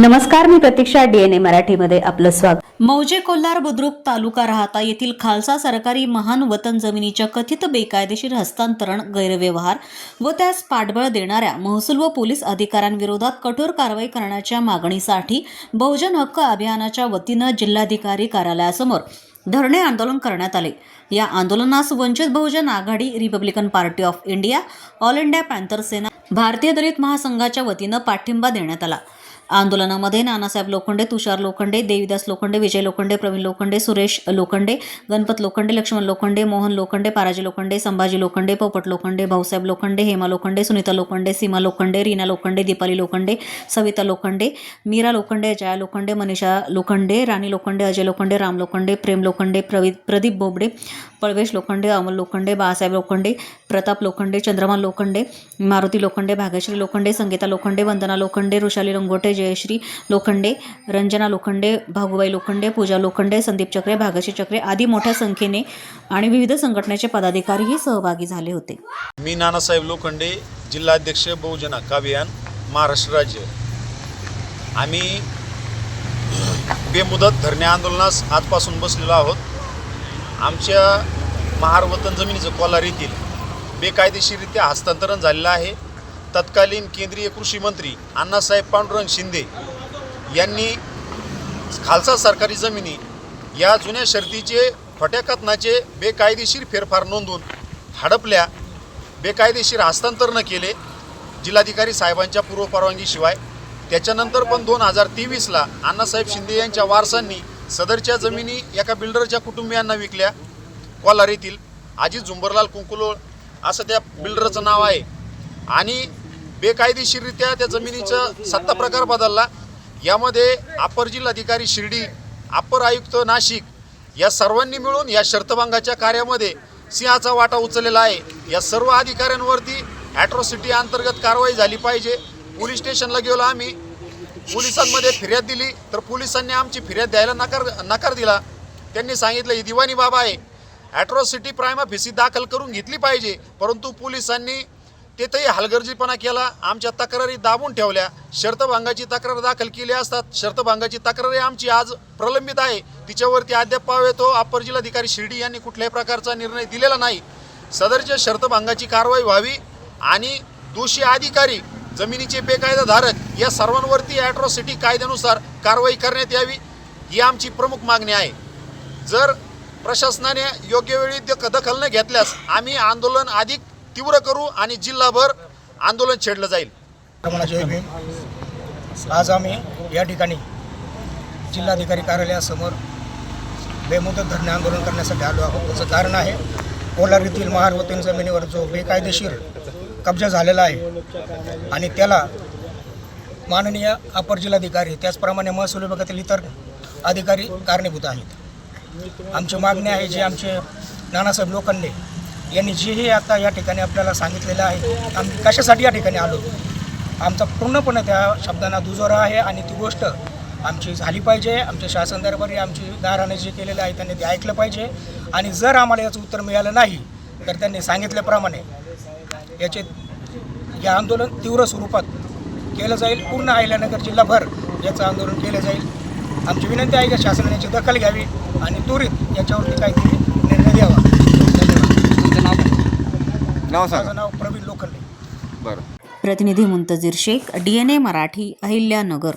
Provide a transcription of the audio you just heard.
नमस्कार मी प्रतीक्षा डीएनए मराठीमध्ये आपलं स्वागत. मौजे कोल्हार बुद्रुक तालुका राहता येथील खालसा सरकारी महान वतन जमिनीच्या कथित बेकायदेशीर हस्तांतरण गैरव्यवहार व त्यास पाठबळ देणाऱ्या महसूल व पोलीस अधिकाऱ्यांविरोधात कठोर कारवाई करण्याच्या मागणीसाठी बहुजन हक्क अभियानाच्या वतीनं जिल्हाधिकारी कार्यालयासमोर धरणे आंदोलन करण्यात आले. या आंदोलनास Vanchit Bahujan Aghadi Republican party of India all India panther Sena भारतीय दलित महासंघाच्या वतीनं पाठिंबा देण्यात आला. आंदोलनामध्ये नानासाहेब लोखंडे तुषार लोखंडे देवीदास लोखंडे विजय लोखंडे प्रवीण लोखंडे सुरेश लोखंडे गणपत लोखंडे लक्ष्मण लोखंडे मोहन लोखंडे पाराजी लोखंडे संभाजी लोखंडे पोपट लोखंडे भाऊसाहेब लोखंडे हेमा लोखंडे सुनीता लोखंडे सीमा लोखंडे रीना लोखंडे दीपाली लोखंडे सविता लोखंडे मीरा लोखंडे जया लोखंडे मनीषा लोखंडे राणी लोखंडे अजय लोखंडे राम लोखंडे प्रेम लोखंडे प्रवी प्रदीप बोबडे पळवेश लोखंडे अमोल लोखंडे बाळासाहेब लोखंडे प्रताप लोखंडे चंद्रमान लोखंडे मारुती लोखंडे भाग्यश्री लोखंडे संगीता लोखंडे वंदना लोखंडे ऋषाली रंगोटे जयश्री लोखंडे रंजना लोखंडे भागुबाई लोखंडे पूजा लोखंडे संदीप चक्रे भागाशी चक्रे आदी मोठ्या संख्येने आणि विविध संघटनेचे पदाधिकारीही सहभागी झाले होते. मी नानासाहेब लोखंडे जिल्हाध्यक्ष बहुजन अभियान महाराष्ट्र राज्य. आम्ही बेमुदत धरणे आंदोलनास आजपासून बसलेलो आहोत. आमच्या महार वतन जमिनीचं कोलार येथील बेकायदेशीररित्या हस्तांतरण झालेलं आहे. तत्कालीन केंद्रीय कृषी मंत्री अण्णासाहेब पांडुरंग शिंदे यांनी खालसा सरकारी जमिनी या जुन्या शर्तीचे खोट्या कथनाचे बेकायदेशीर फेरफार नोंदवून हडपल्या बेकायदेशीर हस्तांतरणं केले जिल्हाधिकारी साहेबांच्या पूर्वपरवानगीशिवाय. त्याच्यानंतर पण दोन हजार तेवीसला अण्णासाहेब शिंदे यांच्या वारसांनी सदरच्या जमिनी एका बिल्डरच्या कुटुंबियांना विकल्या. कोलार येथील अजित झुंबरलाल कुंकुलोळ असं त्या बिल्डरचं नाव आहे. आणि बेकायदेशीररित्या त्या जमिनीचा सत्ता प्रकार बदलला. यामध्ये अपर जिल्हाधिकारी शिर्डी अपर आयुक्त नाशिक या सर्वांनी मिळून या शर्तभंगाच्या कार्यामध्ये सिंहाचा वाटा उचललेला आहे. या सर्व अधिकाऱ्यांवरती ॲट्रॉसिटी अंतर्गत कारवाई झाली पाहिजे. पोलीस स्टेशनला गेलो आम्ही. पोलिसांमध्ये फिर्याद दिली तर पोलिसांनी आमची फिर्याद द्यायला नकार नकार दिला. त्यांनी सांगितलं ही दिवाणी बाबा आहे. ॲट्रॉसिटी प्रायमा फिसी दाखल करून घेतली पाहिजे. परंतु पोलिसांनी तिथेही हलगर्जीपणा केला. आमच्या तक्रारी दाबून ठेवल्या. शर्तभंगाची तक्रार दाखल केली असतात. शर्तभंगाची तक्रारी आमची आज प्रलंबित आहे. तिच्यावरती अद्याप पावे तो अप्पर जिल्हाधिकारी शिर्डी यांनी कुठल्याही प्रकारचा निर्णय दिलेला नाही. सदरच्या शर्तभंगाची कारवाई व्हावी आणि दोषी अधिकारी जमिनीचे बेकायदा धारक या सर्वांवरती ॲट्रॉसिटी कायद्यानुसार कारवाई करण्यात यावी ही आमची प्रमुख मागणी आहे. जर प्रशासनाने योग्य वेळी दखल न घेतल्यास आम्ही आंदोलन अधिक तीव्र करू आणि जिल्हाभर आंदोलन छेडलं जाईल. आज आम्ही या ठिकाणी जिल्हाधिकारी कार्यालयासमोर बेमुदत धरणे आंदोलन करण्यासाठी आलो आहोत. त्याचं कारण आहे कोलार येथील महारवतीन जमिनीवर जो बेकायदेशीर कब्जा झालेला आहे आणि त्याला माननीय अपर जिल्हाधिकारी त्याचप्रमाणे महसूल विभागातील इतर अधिकारी कारणीभूत आहेत. आमची मागणी आहे जे आमचे नानासाहेब लोकांनी यांनी जेही आता या ठिकाणी आपल्याला सांगितलेलं आहे आम्ही कशासाठी या ठिकाणी आलो? आमचा पूर्णपणे त्या शब्दांना दुजोरा आहे आणि ती गोष्ट आमची झाली पाहिजे. आमच्या शासन दरबारी आमची दाराने जे केलेलं आहे त्यांनी ते ऐकलं पाहिजे. आणि जर आम्हाला याचं उत्तर मिळालं नाही तर त्यांनी सांगितल्याप्रमाणे याचे हे आंदोलन तीव्र स्वरूपात केलं जाईल. पूर्ण अहिल्यानगर जिल्हाभर याचं आंदोलन केलं जाईल. आमची विनंती आहे की शासनाने याची दखल घ्यावी आणि त्वरित याच्यावरती काहीतरी निर्णय द्यावा. नाव सांगा. माझं नाव प्रवीण लोखंडे. बरं. प्रतिनिधी मुंतजीर शेख डीएनए मराठी अहिल्यानगर.